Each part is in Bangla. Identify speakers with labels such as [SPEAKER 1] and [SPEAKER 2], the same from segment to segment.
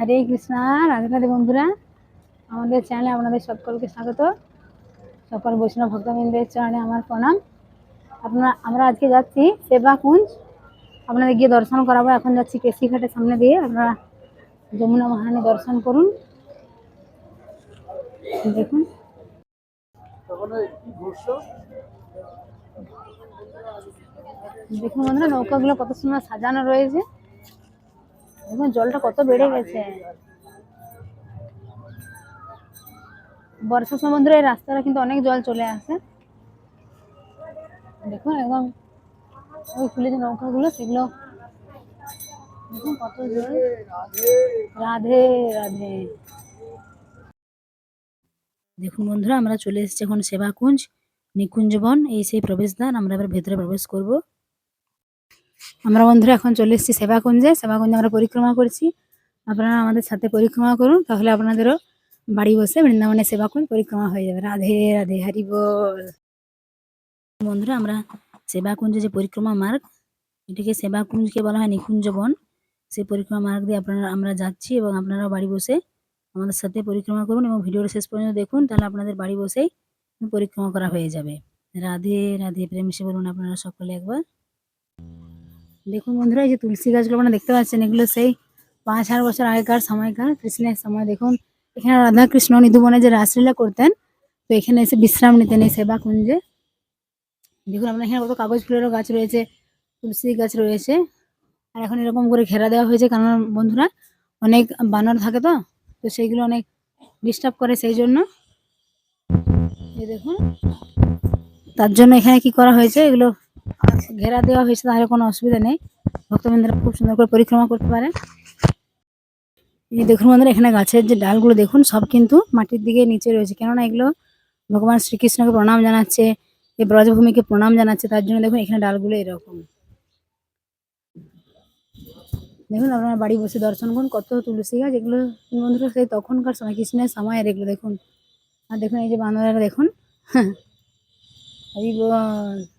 [SPEAKER 1] হরে কৃষ্ণা রাধে রাধে বন্ধুরা আমাদের চ্যানেলে আপনাদের সকলকে স্বাগত সকল বৈষ্ণব ভক্তবৃন্দের চ্যানেলে আমার প্রণাম আপনারা আমরা আজকে যাচ্ছি সেবা কুঞ্জ আপনাদের গিয়ে দর্শন করাবো এখন যাচ্ছি কেশিঘাটের সামনে দিয়ে আপনারা যমুনা মহারানী দর্শন করুন দেখুন দেখুন বন্ধুরা নৌকাগুলো কত সুন্দর সাজানো রয়েছে জলটা কত বেড়ে গেছে বর্ষা সমুদ্র এই রাস্তাটা কিন্তু অনেক জল চলে আসে দেখুন একদম ওই যে যে গুলো সেগুলো দেখুন কত জল রাধে রাধে দেখুন বন্ধুরা আমরা চলে এসেছি এখন সেবাকুঞ্জ নিকুঞ্জবন এই সেই প্রবেশদ্বার আমরা এবার ভেতরে প্রবেশ করবো আমরা বন্ধুরা এখন চলে এসেছি সেবাকুঞ্জে সেবাকুঞ্জে আমরা পরিক্রমা করছি আপনারা আমাদের সাথে পরিক্রমা করুন তাহলে আপনাদেরও বাড়ি বসে বৃন্দাবনে সেবাকুঞ্জ পরিক্রমা হয়ে যাবে রাধে রাধে হারি বল বন্ধুরা আমরা সেবাকুঞ্জে যে পরিক্রমা মার্গ এটাকে সেবাকুঞ্জকে বলা হয় নিকুঞ্জ বন সেই পরিক্রমা মার্গ দিয়ে আপনারা আমরা যাচ্ছি এবং আপনারা বাড়ি বসে আমাদের সাথে পরিক্রমা করুন এবং ভিডিওটা শেষ পর্যন্ত দেখুন তাহলে আপনাদের বাড়ি বসেই পরিক্রমা করা হয়ে যাবে রাধে রাধে প্রেম সে বলুন আপনারা সকলে একবার দেখুন বন্ধুরা এই যে তুলসী গাছগুলো আপনারা দেখতে পাচ্ছেন এগুলো সেই পাঁচ হাজার বছর আগেকার সময়কার কৃষ্ণের সময় দেখুন এখানে রাধাকৃষ্ণ নিধুবনে যে রাসলীলা করতেন তো এখানে এসে বিশ্রাম নিতেন এই সেবা কুঞ্জে দেখুন আপনার এখানে কত কাগজ ফুলেরও গাছ রয়েছে তুলসী গাছ রয়েছে আর এখন এরকম করে ঘেরা দেওয়া হয়েছে কারণ বন্ধুরা অনেক বানর থাকে তো তো সেইগুলো অনেক ডিস্টার্ব করে সেই জন্য দেখুন তার জন্য এখানে কি করা হয়েছে এগুলো ঘেরা দেওয়া হয়েছে তাহলে কোনো অসুবিধা নেই ভক্তবৃন্দরা খুব সুন্দর করে পরিক্রমা করতে পারে এই দেখুন বন্ধুরা এখানে গাছের যে ডালগুলো দেখুন সব কিন্তু মাটির দিকে নিচে রয়েছে কেননা এগুলো ভগবান শ্রীকৃষ্ণকে প্রণাম জানাচ্ছে এই ব্রজভূমিকে প্রণাম জানাচ্ছে তার জন্য দেখুন এখানে ডালগুলো এরকম দেখুন আপনারা বাড়ি বসে দর্শন করুন কত তুলসী গাছ এগুলো বন্ধুরা সেই তখনকার সময় কৃষ্ণের সময়ের এগুলো দেখুন আর দেখুন এই যে বান্ধবরা দেখুন হ্যাঁ, হ্যাঁ।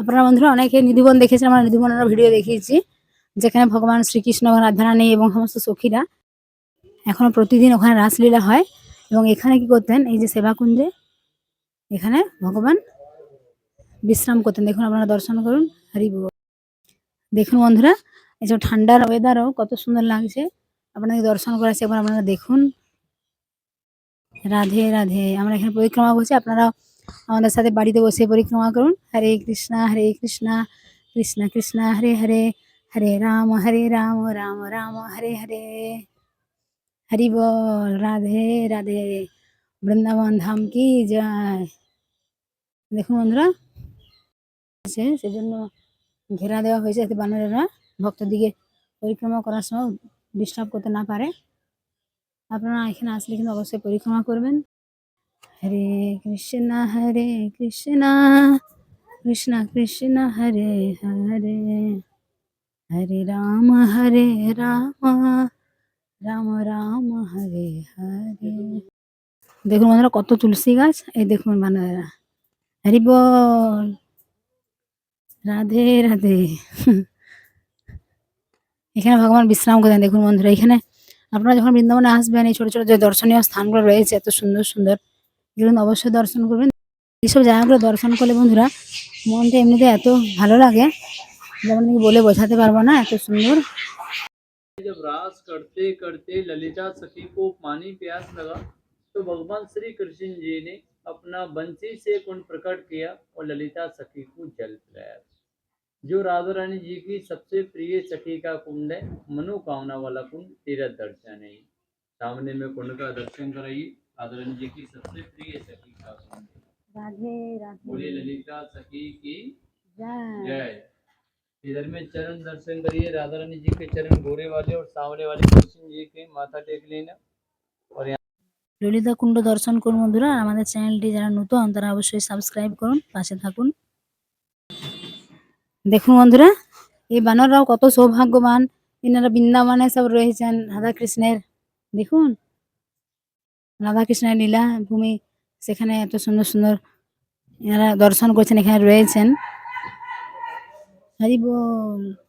[SPEAKER 1] আপনারা বন্ধুরা অনেকে নিধিবন দেখেছেন আমরা নিধিবনেরও ভিডিও দেখিয়েছি যেখানে ভগবান শ্রীকৃষ্ণ এবং রাধারানী এবং সমস্ত সখীরা এখনো প্রতিদিন ওখানে রাসলীলা হয় এবং এখানে কি করতেন এই যে সেবাকুঞ্জে এখানে ভগবান বিশ্রাম করতেন দেখুন আপনারা দর্শন করুন হারিব দেখুন বন্ধুরা এই যে ঠান্ডার ওয়েদারও কত সুন্দর লাগছে আপনাদের দর্শন করা একবার আপনারা দেখুন রাধে রাধে আমরা এখানে পরিক্রমা করছি আপনারা আমাদের সাথে বাড়িতে বসে পরিক্রমা করুন হরে কৃষ্ণা হরে কৃষ্ণা কৃষ্ণ কৃষ্ণা হরে হরে হরে রাম হরে রাম রাম রাম হরে হরে হরি বল রাধে রাধে বৃন্দাবন ধাম কি যায় দেখুন বন্ধুরা সেজন্য ঘেরা দেওয়া হয়েছে যাতে বানরেরা দিকে পরিক্রমা করার সময় ডিস্টার্ব করতে না পারে আপনারা এখানে আসলে কিন্তু অবশ্যই পরিক্রমা করবেন হরে কৃষ্ণ হরে কৃষ্ণ কৃষ্ণ কৃষ্ণ হরে হরে হরে রাম হরে রাম রাম রাম হরে হরে দেখুন বন্ধুরা কত তুলসী গাছ এই দেখুন বানারা হরি বল রাধে রাধে এখানে ভগবান বিশ্রাম করেন দেখুন বন্ধুরা এখানে আপনারা যখন বৃন্দাবনে আসবেন এই ছোট ছোট যে দর্শনীয় স্থানগুলো রয়েছে এত সুন্দর সুন্দর এগুলো অবশ্যই দর্শন করবেন এইসব জায়গাগুলো দর্শন করলে বন্ধুরা बंधुरा मन तो ভালো यत भलो लागे जमन बोले बोझाते पर सुंदर
[SPEAKER 2] जब रास करते करते ललिता सखी को पानी प्यास लगा तो भगवान श्री कृष्ण जी ने अपना बंसी से कुंड प्रकट किया और ललिता सखी को जल पिलाया जो राधा रानी जी की सबसे प्रिय सखी का कुंड है मनोकामना वाला कुंड तेरा दर्शन है सामने में कुंड का दर्शन कराइए आदरण की सबसे प्रिय सखी का राधे राधे बोले ललिता सखी की जय इधर में चरण दर्शन करिए राधा रानी जी के चरण गोरे वाले और सामने वाले कृष्ण जी के माथा टेक लेना और यहाँ
[SPEAKER 1] ললিতা কুণ্ড দর্শন করুন বন্ধুরা আর আমাদের চ্যানেলটি যারা নতুন তারা অবশ্যই সাবস্ক্রাইব করুন পাশে থাকুন দেখুন বন্ধুরা এই বানররাও কত সৌভাগ্যবান এনারা বৃন্দাবনে সব রয়েছেন রাধা কৃষ্ণের দেখুন রাধাকৃষ্ণের লীলা ভূমি সেখানে এত সুন্দর সুন্দর এনারা দর্শন করছেন এখানে রয়েছেন হরিব